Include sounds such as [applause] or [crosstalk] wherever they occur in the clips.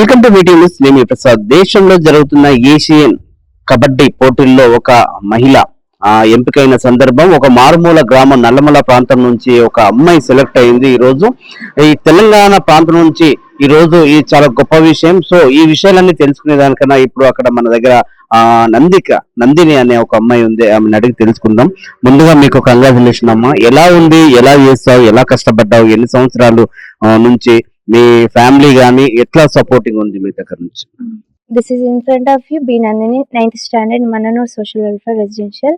Welcome to meeting news. నేను ప్రసాద్. దేశంలో జరుగుతున్న ఏషియన్ కబడ్డీ పోటీల్లో ఒక మహిళ ఎంపికైన సందర్భం ఒక మారుమూల గ్రామం నల్లమల ప్రాంతం నుంచి ఒక అమ్మాయి సెలెక్ట్ అయింది ఈరోజు. ఈ తెలంగాణ ప్రాంతం నుంచి ఈ రోజు ఇది చాలా గొప్ప విషయం. సో ఈ విషయాలన్నీ తెలుసుకునే దానికన్నా ఇప్పుడు అక్కడ మన దగ్గర ఆ నందిక నందిని అనే ఒక అమ్మాయి ఉంది. ఆమెను అడిగి తెలుసుకుందాం. ముందుగా మీకు కంగ్రాచులేషన్ అమ్మ. ఎలా ఉంది? ఎలా చేస్తావు? ఎలా కష్టపడ్డావు? ఎన్ని సంవత్సరాలు నుంచి మీ ఫ్యామిలీ గానీ ఎట్లా సపోర్టింగ్ ఉంది మీ దగ్గర నుంచి This is in front of you, B. Nandini, 9th standard, Mananur Social Welfare Residential.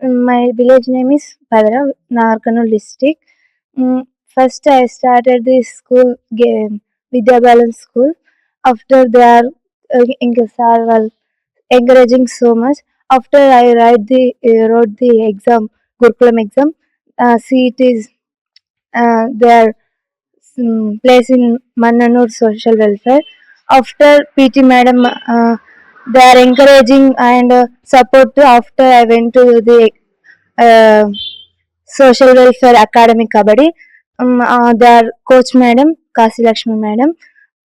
Mm, My village name is Padra, Narkanul district. Mm, First, I started the school game, Vidya Balance School. After they are uh, Inga sir were encouraging so much. After I write the uh, wrote the exam, Mm, place in Mananur Social Welfare. After PT madam uh, they are encouraging and uh, support after I went to the uh, social welfare academy kabaddi. Um, uh, their coach madam Kasi Lakshmi madam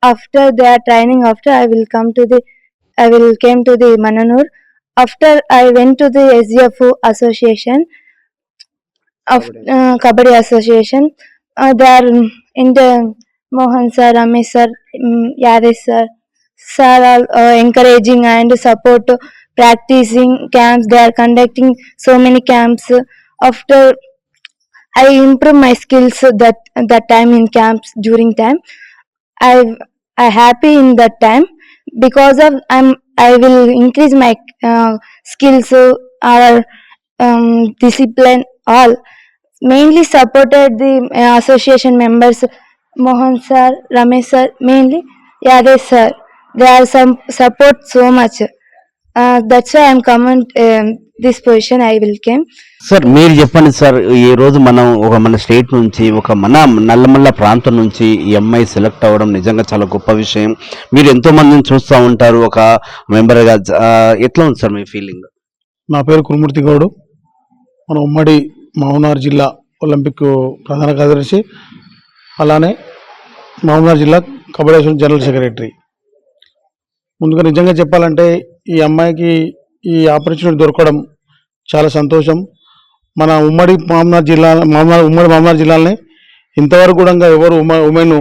after their training after I will come to the I will came to the Mananur after I went to the SGF association of uh, association uh, they are the Mohan sir, sir, um, Yadesh sir, are uh, encouraging and support practicing camps. They are conducting so many camps. After I improve my skills that that time in camps during time. I I happy in that time because of I'm I will increase my uh, skills or um, discipline all mainly supported the association members Mohan sir Ramesh sir mainly Yadesh sir they are some support so much that's I I'm coming this position I will came sir మీరు చెప్పండి sir ఈ రోజు మనం ఒక మన state నుంచి ఒక మన నల్లమల్ల ప్రాంతం నుంచి ఎంఐ సెలెక్ట్ అవ్వడం నిజంగా చాలా గొప్ప విషయం. మీరు ఎంతో మందిని చూస్తూ ఉంటారు ఒక మెంబర్గా ఎట్లా ఉంది సార్ మీ ఫీలింగ్ నా పేరు కురుమూర్తి గౌడు. మన ఉమ్మడి మహబూబ్నగర్ జిల్లా ఒలింపిక్ ప్రధాన కార్యదర్శి అలానే మహబూబ్నగర్ జిల్లా కబడ్డీ అసోసియేషన్ జనరల్ సెక్రటరీ. ముందుగా నిజంగా చెప్పాలంటే ఈ అమ్మాయికి ఈ ఆపర్చునిటీ దొరకడం చాలా సంతోషం. మన ఉమ్మడి మహబూబ్నగర్ జిల్లా మహబూబ్నగర్ ఉమ్మడి మహబూబ్నగర్ జిల్లాలోనే ఇంతవరకు కూడా ఎవరు ఉమె ఉమెన్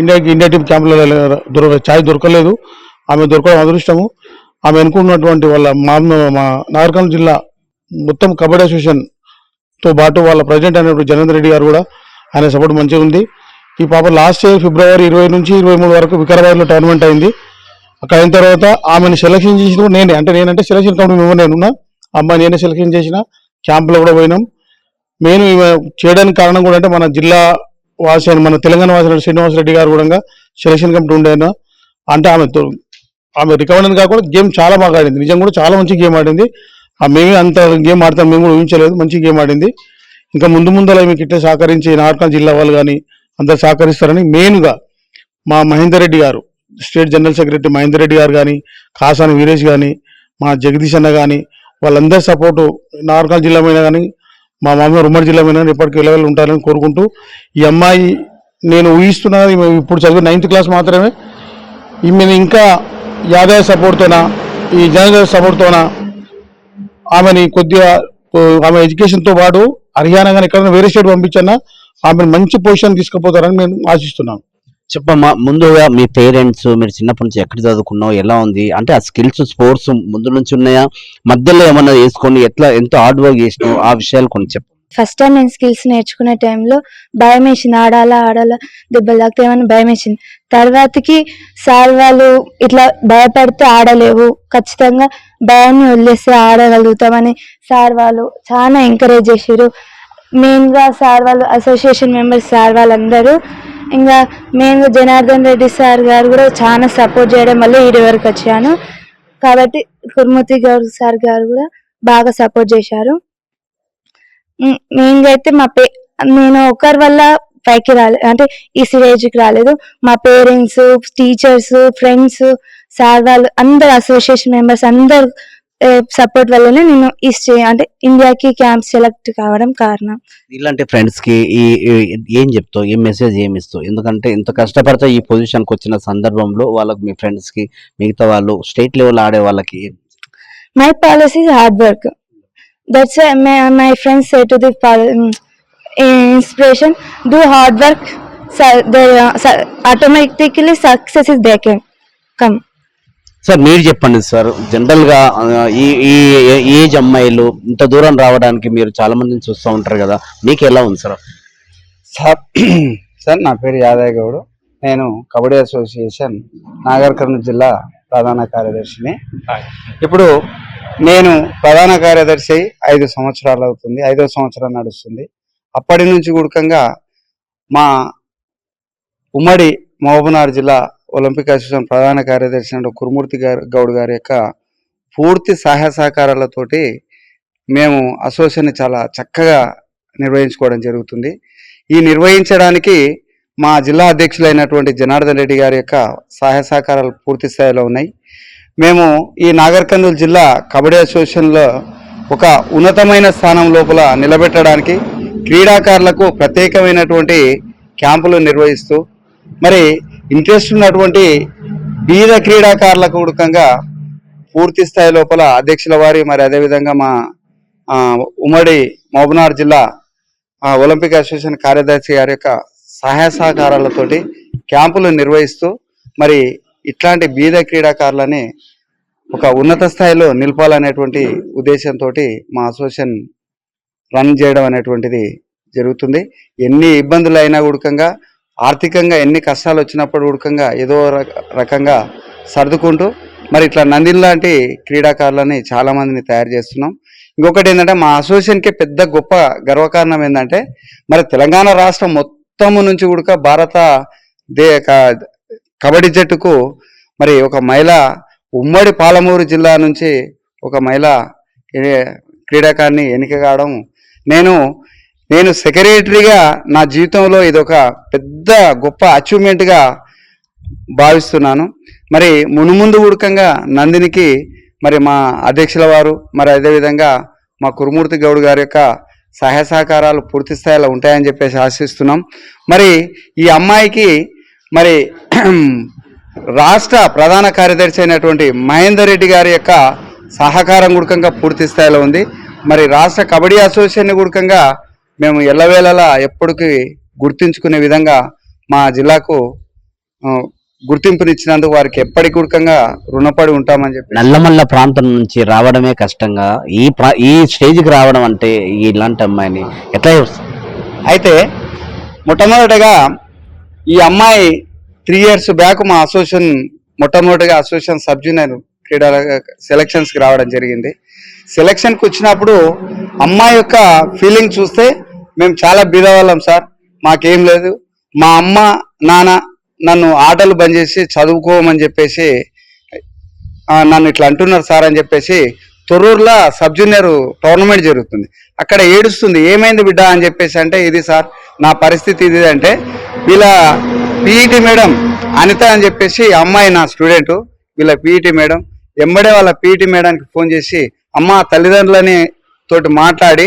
ఇండియాకి ఇండియా టీం క్యాంపులో దొరక ఛాయ్ దొరకలేదు. ఆమె దొరకడం అదృష్టము. ఆమె అనుకున్నటువంటి వాళ్ళ మా మా నాగర్కర్నూలు జిల్లా మొత్తం కబడ్డీ అసోసియేషన్ తో పాటు వాళ్ళ ప్రెసిడెంట్ అయినప్పుడు జనేందర్ రెడ్డి గారు కూడా ఆయన సపోర్ట్ మంచిగా ఉంది. ఈ పాప లాస్ట్ ఇయర్ ఫిబ్రవరి ఇరవై నుంచి ఇరవై మూడు వరకు వికారాబాద్లో టోర్నమెంట్ అయింది. అక్కడ అయిన తర్వాత ఆమెను సెలక్షన్ చేసిన నేనే. అంటే నేనంటే సెలక్షన్ కమిటీ మెంబర్ నేనున్నా అమ్మాయి నేనే సెలక్షన్ చేసిన. క్యాంపులో కూడా పోయినాం. మెయిన్ చేయడానికి కారణం కూడా అంటే మన జిల్లా వాసి అయిన మన తెలంగాణ వాసి శ్రీనివాస రెడ్డి గారు కూడా సెలక్షన్ కమిటీ ఉండేనా అంటే ఆమె ఆమె రికమెండ్ కాకుండా గేమ్ చాలా బాగా ఆడింది. నిజం కూడా చాలా మంచి గేమ్ ఆడింది. మేమే అంత గేమ్ ఆడతాం మేము కూడా ఊహించలేదు మంచి గేమ్ ఆడింది. ఇంకా ముందు ముందర మీకు ఇట్లా సహకరించి నార్కల్ జిల్లా వాళ్ళు కానీ అందరు సహకరిస్తారని మెయిన్గా మా మహేందర్ రెడ్డి గారు state general secretary Mahender Reddy గారు కానీ కాసాని వీరేష్ కానీ మా జగదీష్ అన్న కానీ వాళ్ళందరి సపోర్టు నార్కల్ జిల్లా మీద కానీ మా మామూలు ఉమ్మడి జిల్లా మీద కానీ ఎప్పటికీ లెవెల్ ఉంటారని కోరుకుంటూ ఈ అమ్మాయి నేను ఊహిస్తున్నా ఇప్పుడు చదివే నైన్త్ క్లాస్ మాత్రమే. ఈమెను ఇంకా యాదవ్ సపోర్ట్తోనా ఈ జనరల్ సపోర్ట్తోనా ఆమెని కొద్దిగా ఆమె ఎడ్యుకేషన్తో పాటు హర్యానా కానీ ఎక్కడైనా వేరే స్టేట్ పంపించన్నా ఆమెను మంచి పొజిషన్ తీసుకుపోతారని నేను ఆశిస్తున్నాను చెప్పమ్మా ముందుగా మీ పేరెంట్స్ మీరు చిన్నప్పటి నుంచి ఎక్కడ చదువుకున్నావు ఎలా ఉంది? అంటే ఆ స్కిల్స్ స్పోర్ట్స్ ముందు నుంచి ఉన్నాయా? మధ్యలో ఏమన్నా వేసుకొని ఎట్లా ఎంతో హార్డ్ వర్క్ చేసినావు? ఆ విషయాలు కొన్ని చెప్పు. ఫస్ట్ టైం నేను స్కిల్స్ నేర్చుకునే టైంలో భయం వేసింది ఆడాలా ఆడాలా దెబ్బలు తాకితేమని భయం వేసింది తర్వాతకి సార్ వాళ్ళు ఇట్లా భయపడితే ఆడలేవు. ఖచ్చితంగా భయాన్ని వదిలేస్తే ఆడగలుగుతామని సార్ వాళ్ళు చాలా ఎంకరేజ్ చేసారు మెయిన్గా సార్ వాళ్ళు అసోసియేషన్ మెంబర్స్ సార్ వాళ్ళందరూ. ఇంకా మెయిన్గా జనార్దన్ రెడ్డి సార్ గారు కూడా చాలా సపోర్ట్ చేయడం వల్ల ఈడి వరకు వచ్చాను. కాబట్టి కుర్మూర్తి గారు సార్ గారు కూడా బాగా సపోర్ట్ చేశారు. గా అయితే మా పే నేను ఒకరి వల్ల పైకి రాలేదు అంటే ఈ స్టేజ్కి రాలేదు. మా పేరెంట్స్ టీచర్స్ ఫ్రెండ్స్ సార్ వాళ్ళు అందరు అసోసియేషన్ మెంబర్స్ అందరు సపోర్ట్ వల్లనే నేను ఈ స్టే అంటే ఇండియాకి క్యాంప్ సెలెక్ట్ కావడం కారణం. ఇలాంటి ఫ్రెండ్స్కి ఏం చెప్తావు? ఏం మెసేజ్ ఏమి ఇస్తావు? ఎందుకంటే ఇంత కష్టపడితే ఈ పొజిషన్కి వచ్చిన సందర్భంలో వాళ్ళకి మీ ఫ్రెండ్స్కి మిగతా వాళ్ళు స్టేట్ లెవెల్ ఆడే వాళ్ళకి my policy is hard pol- um, inspiration do hard work so the uh, so automatically success is there can come. Sir మీరు చెప్పండి సార్ జనరల్గా ఆ, ఈ ఈ ఏజ్ అమ్మాయిలు ఇంత దూరం రావడానికి మీరు చాలా మందిని చూస్తూ ఉంటారు కదా. మీకు ఎలా ఉంది సార్ సార్ [clears throat] సార్ నా పేరు యాదయ్య గౌడ్. నేను కబడ్డీ అసోసియేషన్ నాగర్ కర్నూలు జిల్లా ప్రధాన కార్యదర్శిని. ఇప్పుడు నేను ప్రధాన కార్యదర్శి ఐదు సంవత్సరాలు అవుతుంది. ఐదో సంవత్సరం నడుస్తుంది. అప్పటి నుంచి కూడకంగా మా ఉమ్మడి మహబూబ్నగర్ జిల్లా ఒలింపిక్ అసోసియేషన్ ప్రధాన కార్యదర్శి కురుమూర్తి గారు గౌడ్ గారి యొక్క పూర్తి సహాయ సహకారాలతోటి మేము అసోసియేషన్ చాలా చక్కగా నిర్వహించుకోవడం జరుగుతుంది. ఈ నిర్వహించడానికి మా జిల్లా అధ్యక్షులైనటువంటి జనార్దన్ రెడ్డి గారి యొక్క సహాయ సహకారాలు పూర్తి స్థాయిలో ఉన్నాయి. మేము ఈ నాగర్ కర్నూలు జిల్లా కబడ్డీ అసోసియేషన్లో ఒక ఉన్నతమైన స్థానం లోపల నిలబెట్టడానికి క్రీడాకారులకు ప్రత్యేకమైనటువంటి క్యాంపులు నిర్వహిస్తూ మరి ఇంట్రెస్ట్ ఉన్నటువంటి బీద క్రీడాకారులకు ఉడకంగా పూర్తి స్థాయి లోపల అధ్యక్షుల వారి మరి అదేవిధంగా మా ఉమ్మడి మహబూనార్ జిల్లా ఒలింపిక్ అసోసియేషన్ కార్యదర్శి గారి యొక్క సహాయ సహకారాలతోటి క్యాంపులు నిర్వహిస్తూ మరి ఇట్లాంటి బీద క్రీడాకారులని ఒక ఉన్నత స్థాయిలో నిలపాలనేటువంటి ఉద్దేశంతో మా అసోసియేషన్ రన్ చేయడం అనేటువంటిది జరుగుతుంది. ఎన్ని ఇబ్బందులు అయినా ఉడకంగా ఆర్థికంగా ఎన్ని కష్టాలు వచ్చినప్పుడు ఉడకంగా ఏదో రక- రకంగా సర్దుకుంటూ మరి ఇట్లా నందిన్ లాంటి క్రీడాకారులని చాలామందిని తయారు చేస్తున్నాం. ఇంకొకటి ఏంటంటే మా అసోసియేషన్కి పెద్ద గొప్ప గర్వకారణం ఏంటంటే మరి తెలంగాణ రాష్ట్రం మొత్తము నుంచి కూడా భారత దే కబడ్డీ జట్టుకు మరి ఒక మహిళ ఉమ్మడి పాలమూరు జిల్లా నుంచి ఒక మహిళ ఏ- క్రీడాకారిణి ఎన్నిక కావడం నేను నేను సెక్రటరీగా నా జీవితంలో ఇది ఒక పెద్ద గొప్ప అచీవ్మెంట్గా భావిస్తున్నాను. మరి మునుముందు ఉడకంగా నందినికి మరి మా అధ్యక్షుల వారు మరి అదేవిధంగా మా కురుమూర్తి గౌడ్ గారి యొక్క సహాయ సహకారాలు పూర్తి స్థాయిలో ఉంటాయని చెప్పేసి ఆశిస్తున్నాం. మరి ఈ అమ్మాయికి మరి రాష్ట్ర ప్రధాన కార్యదర్శి అయినటువంటి మహేందర్ రెడ్డి గారి యొక్క సహకారం గుడకంగా పూర్తి స్థాయిలో ఉంది మరి రాష్ట్ర కబడ్డీ అసోసియేషన్ గుడకంగా మేము ఎల్లవేళలా ఎప్పటికీ గుర్తించుకునే విధంగా మా జిల్లాకు గుర్తింపునిచ్చినందుకు వారికి ఎప్పటికి గుడకంగా రుణపడి ఉంటామని చెప్పి నల్లమల్ల ప్రాంతం నుంచి రావడమే కష్టంగా ఈ ఈ స్టేజ్కి రావడం అంటే ఇలాంటి అమ్మాయిని ఎట్లా? అయితే మొట్టమొదటిగా ఈ అమ్మాయి త్రీ ఇయర్స్ బ్యాక్ మా అసోసియేషన్ మొట్టమొదటిగా అసోసియేషన్ సబ్ జూనియర్ క్రీడల సెలక్షన్స్కి రావడం జరిగింది. సెలక్షన్కి వచ్చినప్పుడు అమ్మాయి యొక్క ఫీలింగ్ చూస్తే మేము చాలా బీదవాళ్ళం సార్. మాకేం లేదు. మా అమ్మ నాన్న నన్ను ఆటలు బంద్ చేసి చదువుకోమని చెప్పేసి నన్ను ఇట్లా అంటున్నారు సార్ అని చెప్పేసి తొర్రూరులో సబ్ జూనియర్ టోర్నమెంట్ జరుగుతుంది. అక్కడ ఏడుస్తుంది ఏమైంది బిడ్డ? అని చెప్పేసి అంటే ఇది సార్ నా పరిస్థితి ఇది అంటే వీళ్ళ పీఈటీ మేడం అనిత అని చెప్పేసి అమ్మాయి నా స్టూడెంట్ వీళ్ళ పీఈటీ మేడం ఎంబడే వాళ్ళ పీఈటీ మేడానికి ఫోన్ చేసి అమ్మ తల్లిదండ్రులని తోటి మాట్లాడి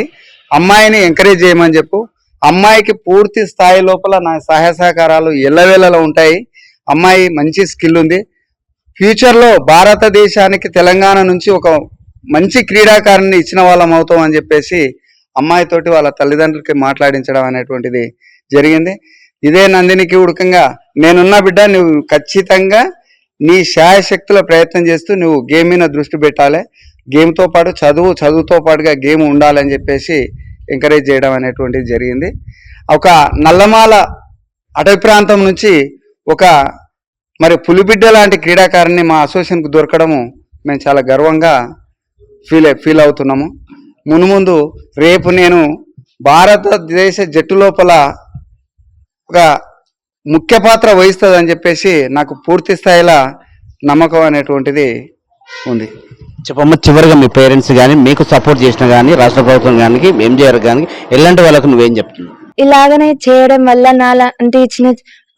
అమ్మాయిని ఎంకరేజ్ చేయమని చెప్పు. అమ్మాయికి పూర్తి స్థాయి లోపల నా సహాయ సహకారాలు ఎల్లవేళలో ఉంటాయి. అమ్మాయి మంచి స్కిల్ ఉంది. ఫ్యూచర్లో భారతదేశానికి తెలంగాణ నుంచి ఒక మంచి క్రీడాకారుని ఇచ్చిన వాళ్ళం అవుతాం అని చెప్పేసి అమ్మాయితోటి వాళ్ళ తల్లిదండ్రులకి మాట్లాడించడం అనేటువంటిది జరిగింది. ఇదే నందినికి ఉడకంగా నేనున్న బిడ్డ నువ్వు ఖచ్చితంగా నీ శాయశక్తుల ప్రయత్నం చేస్తూ నువ్వు గేమ్ మీద దృష్టి పెట్టాలి. గేమ్తో పాటు చదువు చదువుతో పాటుగా గేమ్ ఉండాలని చెప్పేసి ఎంకరేజ్ చేయడం అనేటువంటిది జరిగింది. ఒక నల్లమాల అటవీ ప్రాంతం నుంచి ఒక మరి పులిబిడ్డ లాంటి క్రీడాకారుని మా అసోసియేషన్కు దొరకడము మేము చాలా గర్వంగా ఫీల్ ఫీల్ అవుతున్నాము. మునుముందు రేపు నేను భారతదేశ జట్టు లోపల ఒక ముఖ్య పాత్ర వహిస్తుందని చెప్పేసి నాకు పూర్తి స్థాయిలో నమ్మకం అనేటువంటిది ఉంది. చెప్పమ్మ చివరిగా మీ పేరెంట్స్ కానీ మీకు సపోర్ట్ చేసిన కానీ రాష్ట్ర ప్రభుత్వం కానీ ఎంజీఆర్ కానీ ఎలాంటి వాళ్ళకు నువ్వేం చెప్తున్నావు? ఇలాగనే చేయడం వల్ల నాలాంటి చిన్న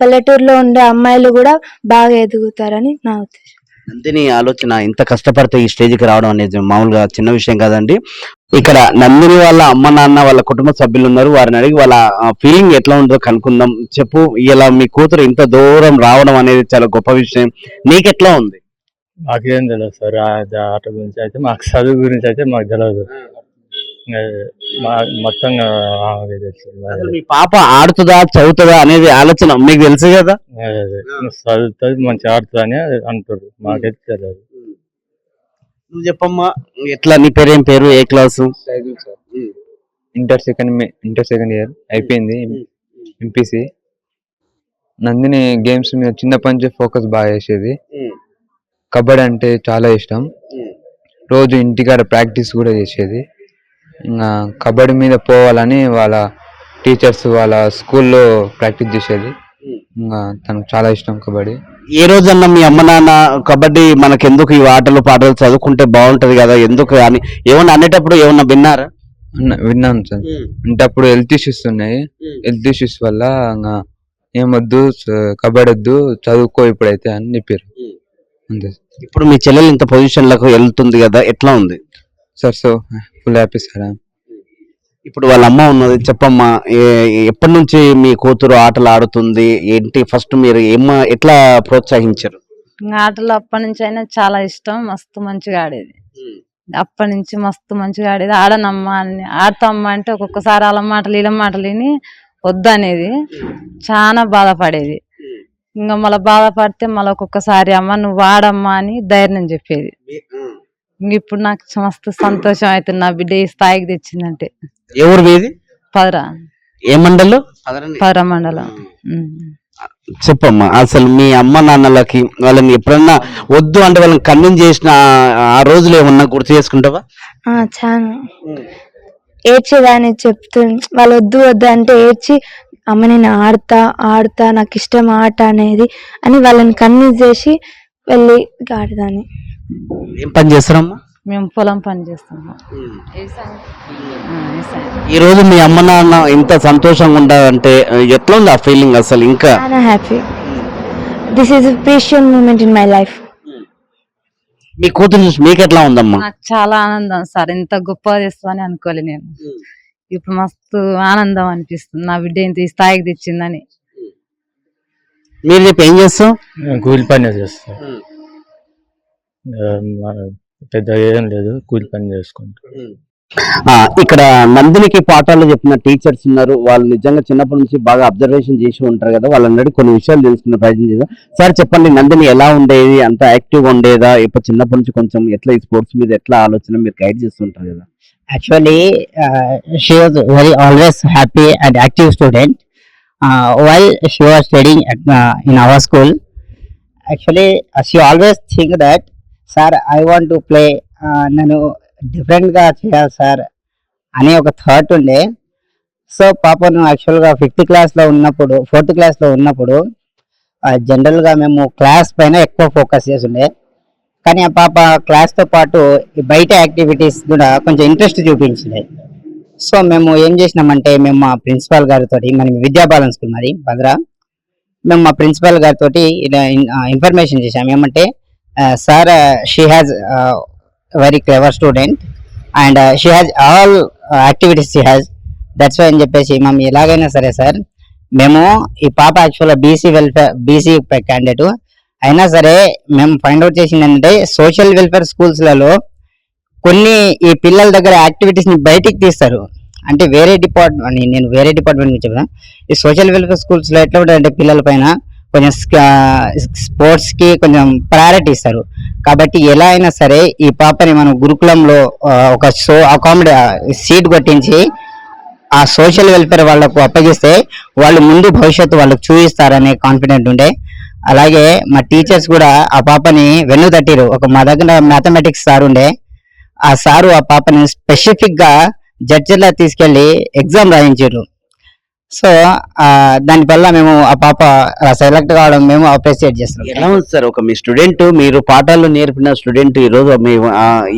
పల్లెటూరులో ఉండే అమ్మాయిలు కూడా బాగా ఎదుగుతారని నా ఉద్దేశం. నందిని ఆలోచన ఇంత కష్టపడితే ఈ స్టేజ్కి రావడం అనేది మామూలుగా చిన్న విషయం కాదండి. ఇక్కడ నందిని వాళ్ళ అమ్మ నాన్న వాళ్ళ కుటుంబ సభ్యులు ఉన్నారు. వారిని అడిగి వాళ్ళ ఫీలింగ్ ఎట్లా ఉందో కనుక్కుందాం. చెప్పు ఇలా మీ కూతురు ఇంత దూరం రావడం అనేది చాలా గొప్ప విషయం. నీకెట్లా ఉంది? మాకేం తెలియదు సార్. ఆట గురించి అయితే మాకు చదువు గురించి అయితే మాకు తెలియదు మొత్తంగా ఆమెకే తెలుసు. అసలు మీ పాప ఆడుతుందా చదువుతుందా అనేది ఆలోచన మీకు తెలుసు కదా. చదువుతుంది మంచిగా ఆడుతుంది అని అంటారు మాకైతే తెలియదు నువ్వు చెప్పమ్మా. ఎట్లా? నీ పేరు ఏం పేరు ఏ క్లాసు ఇంటర్ సెకండ్ మే- ఇంటర్ సెకండ్ ఇయర్ అయిపోయింది. ఎంపీసీ. నందిని గేమ్స్ మీద చిన్నప్పటి నుంచి ఫోకస్ బాగా చేసేది. కబడ్డీ అంటే చాలా ఇష్టం. రోజు ఇంటికాడ ప్రాక్టీస్ కూడా చేసేది. కబడ్డీ మీద పోవాలని వాళ్ళ టీచర్స్ వాళ్ళ స్కూల్లో ప్రాక్టీస్ చేసేది. ఇంకా తనకు చాలా ఇష్టం కబడ్డీ. ఏ రోజన్నా మీ అమ్మ నాన్న కబడ్డీ మనకెందుకు ఈ ఆటలు పాటలు చదువుకుంటే బాగుంటది కదా ఎందుకు అని ఏమన్నా అనేటప్పుడు ఏమన్నా విన్నారా? విన్నాను సార్. అంటే అప్పుడు హెల్త్ ఇష్యూస్ ఉన్నాయి. హెల్త్ ఇష్యూస్ వల్ల ఇంకా ఏమొద్దు కబడ్డీ వద్దు చదువుకో ఇప్పుడైతే అని చెప్పారు. అంతే ఇప్పుడు మీ చెల్లెలు ఇంత పొజిషన్లకు వెళ్తుంది కదా ఎట్లా ఉంది? Sir so full happy sir. ఇప్పుడు వాళ్ళ అమ్మ ఉన్నది చెప్పమ్మా ఏ- ఎప్పటి నుంచి మీ కూతురు ఆటలు ఆడుతుంది ఏంటి ఫస్ట్ మీరు ఏమ ఎట్లా ప్రోత్సహించారు? ఇంకా ఆటలు అప్పటి నుంచి అయినా చాలా ఇష్టం మస్తు మంచిగా ఆడేది. అప్పటి నుంచి మస్తు మంచిగా ఆడేది. ఆడనమ్మా అని ఆడతామ్మా అంటే ఒక్కొక్కసారి వాళ్ళ మాటలు వీళ్ళ మాటలు విని వద్దనేది. చాలా బాధపడేది. ఇంకా మళ్ళీ బాధపడితే మళ్ళీ ఒక్కొక్కసారి అమ్మ నువ్వు ఆడమ్మా అని ధైర్యం చెప్పేది. ఇప్పుడు నాకు మస్తు సంతోషం అవుతుంది నా బిడ్డ ఈ స్థాయికి తెచ్చిందంటే. ఎవరు మీది పదరా. ఏ మండలు? పదరా మండలం. చెప్పమ్మా అసలు మీ అమ్మ నాన్నలకి వాళ్ళని ఎప్పుడన్నా వద్దు అంటే వాళ్ళని కన్విన్స్ చేసిన ఆ- రోజులు ఏమన్నా గుర్తు చేసుకుంటావా? ఆ, చాలా. ఏడ్చేదాన్ని చెప్తూ వాళ్ళు వద్దు వద్దు అంటే ఏడ్చి అమ్మ నేను ఆడతా ఆడతా నాకు ఇష్టం ఆట అనేది అని వాళ్ళని కన్విన్స్ చేసి వెళ్ళి ఆడదాన్ని ఏం పని చేస్తారమ్మా? మేము పొలం పని చేస్తున్నాం. ఈ రోజు మీ అమ్మ నాన్న ఇంత సంతోషంగా ఉండాలంటే ఎట్లా ఉంది ఆ ఫీలింగ్ అసలు ఇంకా? చాలా happy this is precious moment in my life మీ కూతురు చూసి మీకు ఎట్లా ఉందమ్మా? నాకు చాలా ఆనందం సార్. ఇంత గొప్పగా చేస్తామని అనుకోలే నేను. ఇప్పుడు మస్తు ఆనందం అనిపిస్తుంది. నా బిడ్డ ఇంత ఈ స్థాయికి తెచ్చిందని. మీరు రేపు ఏం చేస్తాం కూలి పని చేస్తాం. పెద్ద ఏం లేదు కూలి పని చేసుకుంటాం. ఆ, ఇక్కడ నందినికి పాఠాలు చెప్పిన టీచర్స్ ఉన్నారు. వాళ్ళు నిజంగా చిన్నప్పటి నుంచి బాగా అబ్జర్వేషన్ చేసి ఉంటారు కదా. వాళ్ళందరికీ కొన్ని విషయాలు తెలుసుకునే ప్రయత్నం చేద్దాం. సార్ చెప్పండి నందిని ఎలా ఉండేది? అంత యాక్టివ్ ఉండేదా? ఇప్పుడు చిన్నప్పటి నుంచి కొంచెం ఎట్లా ఈ స్పోర్ట్స్ మీద ఎట్లా ఆలోచన మీరు గైడ్ చేస్తుంటారు కదా? Actually uh, she was very always happy and active student. uh, while she was studying at, uh, in our school. Actually sir I want to play నేను డిఫరెంట్గా నన్ను చేయాలి సార్ అనే ఒక థాట్ ఉండే. సో పాపను యాక్చువల్గా ఫిఫ్త్ క్లాస్లో ఉన్నప్పుడు ఫోర్త్ క్లాస్లో ఉన్నప్పుడు జనరల్గా మేము క్లాస్ పైన ఎక్కువ ఫోకస్ చేస్తుండే. కానీ ఆ పాప క్లాస్తో పాటు బయట యాక్టివిటీస్ కూడా కొంచెం ఇంట్రెస్ట్ చూపించింది. సో మేము ఏం చేసినామంటే మేము మా ప్రిన్సిపాల్ గారితో మనం విద్యాబాలన్ స్కూల్ మరి భద్ర. మేము మా ప్రిన్సిపాల్ గారితో ఇలా ఇన్ఫర్మేషన్ చేసాము ఏమంటే sir she has very clever student and she has all activities she has that's why అని చెప్పేసి మేము ఎలాగైనా సరే సార్ మేము ఈ పాప యాక్చువల్గా బీసీ వెల్ఫేర్ బీసీ క్యాండిడేట్ అయినా సరే మేము ఫైండ్ అవుట్ చేసింది ఏంటంటే సోషల్ వెల్ఫేర్ స్కూల్స్లలో కొన్ని ఈ పిల్లల దగ్గర యాక్టివిటీస్ని బయటికి తీస్తారు. అంటే వేరే డిపార్ట్మెంట్ నేను వేరే డిపార్ట్మెంట్ నుంచి చెప్తాను ఈ సోషల్ వెల్ఫేర్ స్కూల్స్లో ఎట్లా ఉంటాయంటే పిల్లల పైన కొంచెం స్పోర్ట్స్కి కొంచెం ప్రయారిటీ ఇస్తారు. కాబట్టి ఎలా అయినా సరే ఈ పాపని మనం గురుకులంలో ఒక సో అకామిడే సీట్ కొట్టించి ఆ సోషల్ వెల్ఫేర్ వాళ్ళకు అప్పగిస్తే వాళ్ళు ముందు భవిష్యత్తు వాళ్ళకు చూపిస్తారనే కాన్ఫిడెంట్ ఉండే. అలాగే మా టీచర్స్ కూడా ఆ పాపని వెన్ను తట్టిరు. ఒక మా దగ్గర మ్యాథమెటిక్స్ సార్ ఉండే. ఆ సారు ఆ పాపని స్పెసిఫిక్గా జడ్జిలా తీసుకెళ్ళి ఎగ్జామ్ రాయించారు సో దానివల్ల మేము ఆ పాప సెలెక్ట్ కావడం మేము అప్రిషియేట్ ఎలా చేస్తున్నాం ఉంది సార్? ఒక మీ స్టూడెంట్ మీరు పాఠాలు నేర్పిన స్టూడెంట్ ఈ రోజు మీ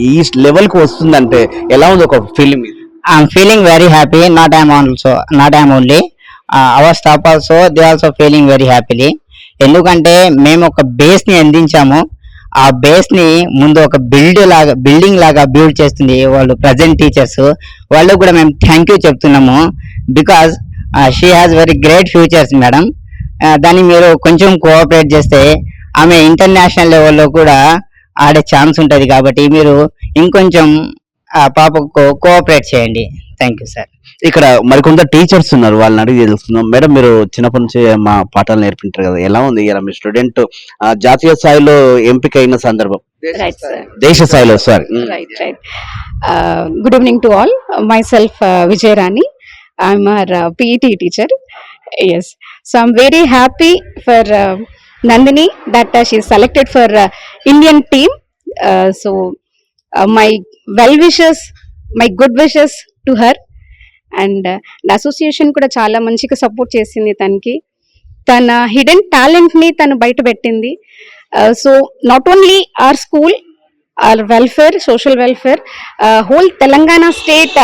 ఈ లెవెల్కి వస్తుందంటే ఎలా ఉంది ఒక feeling I'm feeling very happy not I'm also not I'm only our staff also they also feeling very happily ఎందుకంటే మేము ఒక బేస్ని అందించాము. ఆ బేస్ని ముందు ఒక బిల్డ్ లాగా బిల్డింగ్ లాగా బిల్డ్ చేస్తుంది వాళ్ళు ప్రజెంట్ టీచర్స్ వాళ్ళకు కూడా మేము థ్యాంక్ యూ చెప్తున్నాము. Because she has very great futures madam దాన్ని మీరు కొంచెం కోఆపరేట్ చేస్తే ఆమె ఇంటర్నేషనల్ లెవెల్లో కూడా ఆడే ఛాన్స్ ఉంటుంది కాబట్టి మీరు ఇంకొంచెం ఆ పాపకు కోఆపరేట్ చేయండి. థ్యాంక్ యూ సార్ ఇక్కడ మరికొంత టీచర్స్ ఉన్నారు వాళ్ళని అడిగి తెలుస్తున్నాం మేడం మీరు చిన్నప్పటి నుంచి మా పాఠాలు నేర్పింటారు కదా ఎలా ఉంది? ఇలా మీ స్టూడెంట్ జాతీయ స్థాయిలో ఎంపిక అయిన సందర్భం Right, sir. దేశ స్థాయిలో sorry Right, right. Uh, good evening to all. I'm our PET teacher yes so I'm very happy for Nandini that she selected for Indian team so my well wishes my good wishes to her and association కూడా చాలా మంచిగా support చేసింది తనకి తన hidden టాలెంట్ని తను బయట పెట్టింది. So not only our school our welfare social welfare whole Telangana state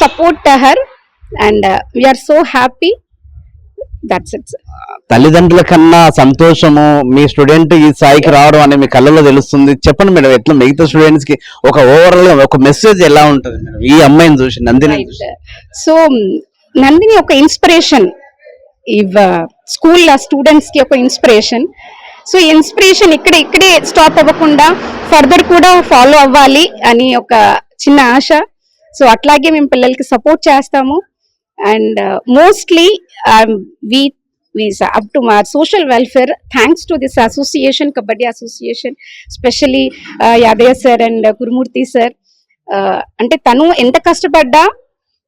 support her are so happy. That's it. sir. తల్లిదండ్రుల కన్నా సంతోషము మీ స్టూడెంట్ ఈ స్థాయికి రావడం అనేది మీ కళ్ళలో తెలుస్తుంది. చెప్పండి మేడం ఎట్లా మిగతా స్టూడెంట్స్కి ఒక ఓవరాల్గా ఒక మెసేజ్ ఎలా ఉంటుంది మేడం? ఈ అమ్మాయిని చూసి నందిని um, నందిని ఒక ఇన్స్పిరేషన్ ఇవ్ స్కూల్ స్టూడెంట్స్కి ఒక ఇన్స్పిరేషన్ సో ఇన్స్పిరేషన్ ఇక్కడ ఇక్కడే స్టాప్ అవ్వకుండా ఫర్దర్ కూడా ఫాలో అవ్వాలి అని ఒక చిన్న ఆశ. సో అట్లాగే మేము పిల్లలకి సపోర్ట్ చేస్తాము. And mostly we means up to మా social welfare thanks to this association kabaddi association specially Yadaiah sir and Gurumurthy sir అంటే తను ఎంత కష్టపడ్డా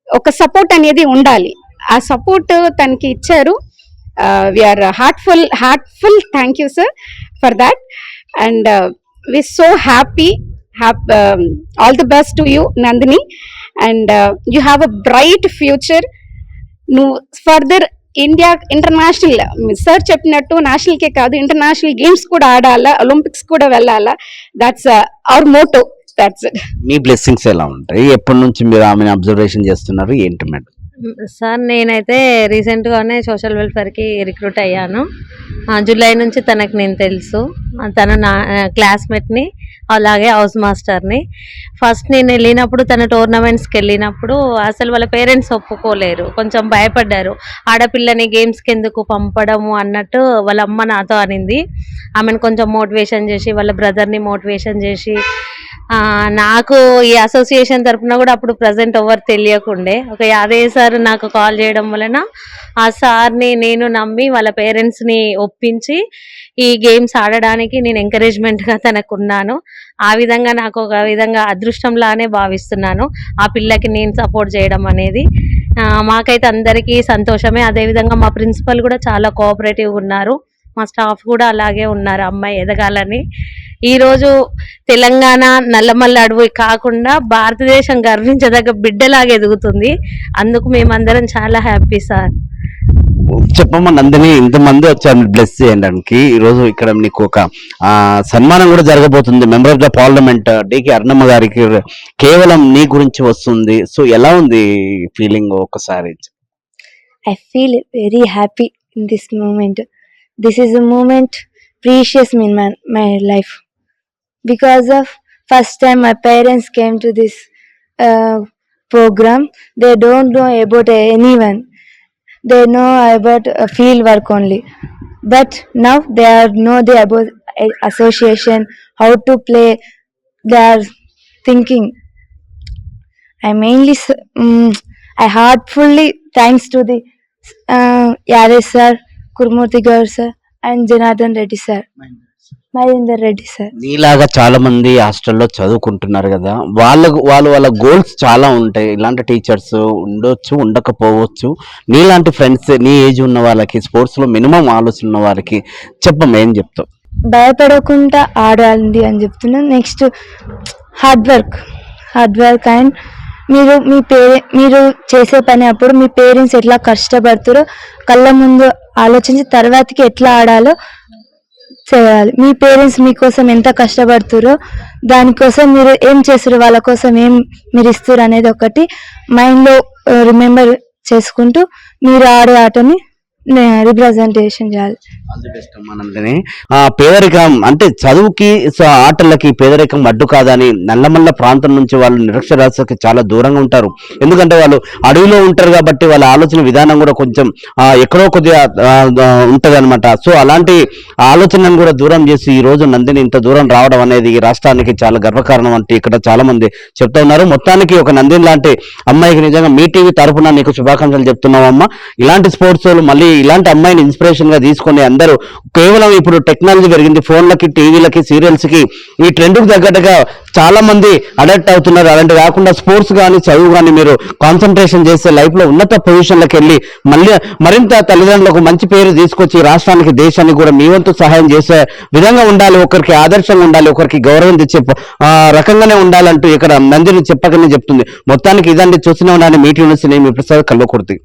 ఒక సపోర్ట్ అనేది ఉండాలి. ఆ సపోర్ట్ తనకి ఇచ్చారు. We are heartful heartful thank you sir for that and we so happy happy all the best to you Nandini and you have a bright future నువ్వు ఫర్దర్ ఇండియా ఇంటర్నేషనల్ సార్ చెప్పినట్టు నేషనల్కే కాదు international games కూడా ఆడాలా Olympics కూడా వెళ్ళాలా? That's our motto that's మీ blessings ఎలా ఉంటాయి? ఎప్పటి నుంచి మీరు ఆమెను అబ్జర్వేషన్ చేస్తున్నారు? ఏంటి మేడం సార్ నేనైతే రీసెంట్గానే సోషల్ వెల్ఫేర్కి రిక్రూట్ అయ్యాను. జూలై నుంచి తనకు నేను తెలుసు. తను నా క్లాస్మేట్ని అలాగే హౌస్ మాస్టర్ని. ఫస్ట్ నేను వెళ్ళినప్పుడు తన టోర్నమెంట్స్కి వెళ్ళినప్పుడు అసలు వాళ్ళ పేరెంట్స్ ఒప్పుకోలేరు. కొంచెం భయపడ్డారు. ఆడపిల్లని గేమ్స్కి ఎందుకు పంపడము అన్నట్టు వాళ్ళ అమ్మ నాతో అనింది. ఆమెను కొంచెం మోటివేషన్ చేసి వాళ్ళ బ్రదర్ని మోటివేషన్ చేసి నాకు ఈ అసోసియేషన్ తరఫున కూడా అప్పుడు ప్రజెంట్ ఎవరు తెలియకుండే. ఒక యాదయ్య సార్ నాకు కాల్ చేయడం వలన ఆ సార్ని నేను నమ్మి వాళ్ళ పేరెంట్స్ని ఒప్పించి ఈ గేమ్స్ ఆడడానికి నేను ఎంకరేజ్మెంట్గా తనకున్నాను. ఆ విధంగా నాకు ఒక విధంగా అదృష్టంలానే భావిస్తున్నాను. ఆ పిల్లకి నేను సపోర్ట్ చేయడం అనేది. మాకైతే అందరికీ సంతోషమే. అదేవిధంగా మా ప్రిన్సిపల్ కూడా చాలా కోఆపరేటివ్గా ఉన్నారు. మా స్టాఫ్ కూడా అలాగే ఉన్నారు అమ్మాయి ఎదగాలని. ఈరోజు తెలంగాణ నల్లమల్ల అడవి కాకుండా భారతదేశం గర్వించదగ్గ బిడ్డలాగా ఎదుగుతుంది. అందుకు మేమందరం చాలా హ్యాపీ సార్. చెప్పమ్మా నందిని ఇంతమంది వచ్చారు మీరు బ్లెస్ చేయడానికి. ఈ రోజు ఇక్కడ నీకు ఒక ఆ, సన్మానం కూడా జరగబోతుంది. Member of the parliament DK Arunamma గారికి కేవలం నీ గురించి వస్తుంది. సో ఎలా ఉంది ఫీలింగ్ ఒకసారి I feel very happy in this moment. This is a moment precious in my, my life because of first time my parents came to this uh, program. They don't know about anyone. They know about uh, field work only. But now they are know the about uh, association, how to play. They are thinking. I mainly, mm, I heartfully thanks to the uh, Yare sir, Kurmurti Gaur sir, and Janardhan Reddy sir, Mahender Reddy sir. నీలాగా చాలా మంది హాస్టల్లో చదువుకుంటున్నారు కదా వాళ్ళకు వాళ్ళు వాళ్ళ goals చాలా ఉంటాయి. ఇలాంటి టీచర్స్ ఉండొచ్చు ఉండకపోవచ్చు. నీలాంటి ఫ్రెండ్స్ నీ ఏజ్ ఉన్న వాళ్ళకి స్పోర్ట్స్లో మినిమం ఆలోచన ఉన్న వాళ్ళకి చెప్పమ్మా ఏం చెప్తావు? భయపడకుండా ఆడాలి అని చెప్తున్నాను next hard work. Hard work and మీరు మీ పేరె మీరు చేసే పని అప్పుడు మీ పేరెంట్స్ ఎట్లా కష్టపడుతారో కళ్ళ ముందు ఆలోచించి తర్వాతకి ఎట్లా ఆడాలో చేయాలి. మీ పేరెంట్స్ మీకోసం ఎంత కష్టపడుతురో దానికోసం మీరు ఏం చేస్తారు వాళ్ళ కోసం ఏం మీరు ఇస్తారు అనేది ఒకటి మైండ్లో రిమెంబర్ చేసుకుంటూ మీరు ఆడే ఆటని రిప్రజెంటేషన్ చేయాలి. ఆ పేదరికం అంటే చదువుకి ఆటలకి పేదరికం అడ్డు కాదని నల్లమల్ల ప్రాంతం నుంచి వాళ్ళు నిరక్షరాస్యకి చాలా దూరంగా ఉంటారు. ఎందుకంటే వాళ్ళు అడవిలో ఉంటారు కాబట్టి వాళ్ళ ఆలోచన విధానం కూడా కొంచెం ఎక్కడో కొద్దిగా ఉంటది అనమాట సో అలాంటి ఆలోచనను కూడా దూరం చేసి ఈ రోజు నందిని ఇంత దూరం రావడం అనేది ఈ రాష్ట్రానికి చాలా గర్వకారణం అంటే ఇక్కడ చాలా మంది చెప్తా ఉన్నారు. మొత్తానికి ఒక నందిని లాంటి అమ్మాయికి నిజంగా మీ టీవీ తరఫున నీకు శుభాకాంక్షలు చెప్తున్నామమ్మా ఇలాంటి స్పోర్ట్స్ మళ్ళీ ఇలాంటి అమ్మాయిని ఇన్స్పిరేషన్గా తీసుకొని అందరూ కేవలం ఇప్పుడు టెక్నాలజీ పెరిగింది ఫోన్లకి టీవీలకి సీరియల్స్కి ఈ ట్రెండ్కి తగ్గట్టుగా చాలా మంది అడాప్ట్ అవుతున్నారు. అలాంటి కాకుండా స్పోర్ట్స్ కానీ చదువు కానీ మీరు కాన్సన్ట్రేషన్ చేస్తే లైఫ్లో ఉన్నత పొజిషన్లకు వెళ్ళి మళ్ళీ మరింత తల్లిదండ్రులకు మంచి పేరు తీసుకొచ్చి రాష్ట్రానికి దేశానికి కూడా మీ వంతు సహాయం చేసే విధంగా ఉండాలి. ఒకరికి ఆదర్శంగా ఉండాలి ఒకరికి గౌరవం తెచ్చే రకంగానే ఉండాలంటూ ఇక్కడ నందిని చెప్పకనే చెప్తుంది. మొత్తానికి ఇదండి చూసినా ఉండాలని మీటింగ్ నుంచి నేను మీ ప్రసాద్ కల్వకుర్తి.